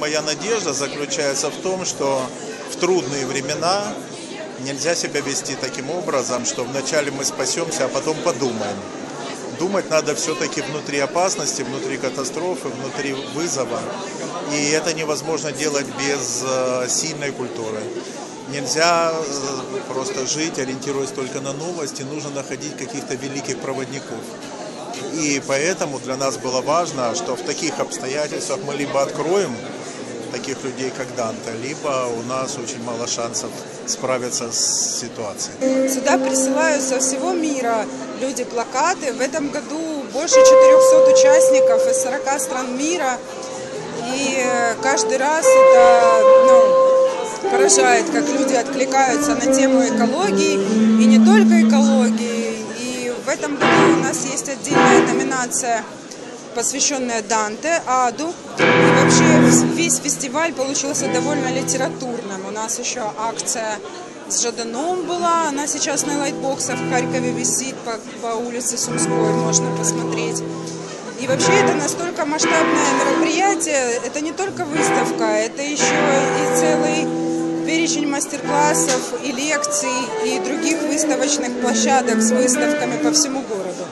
Моя надежда заключается в том, что в трудные времена нельзя себя вести таким образом, что вначале мы спасемся, а потом подумаем. Думать надо все-таки внутри опасности, внутри катастрофы, внутри вызова. И это невозможно делать без э, сильной культуры. Нельзя э, просто жить, ориентируясь только на новости, нужно находить каких-то великих проводников. И поэтому для нас было важно, что в таких обстоятельствах мы либо откроем таких людей, как Данте, либо у нас очень мало шансов справиться с ситуацией. Сюда присылают со всего мира люди плакаты. В этом году больше 400 участников из 40 стран мира. И каждый раз это ну, поражает, как люди откликаются на тему экологии. И не только экологии. И в этом году у нас есть отдельная номинация посвященная Данте, Аду. И вообще весь фестиваль получился довольно литературным. У нас еще акция с Жаданом была, она сейчас на лайтбоксах в Харькове висит по, по улице Сумской, можно посмотреть. И вообще это настолько масштабное мероприятие, это не только выставка, это еще и целый перечень мастер-классов и лекций и других выставочных площадок с выставками по всему городу.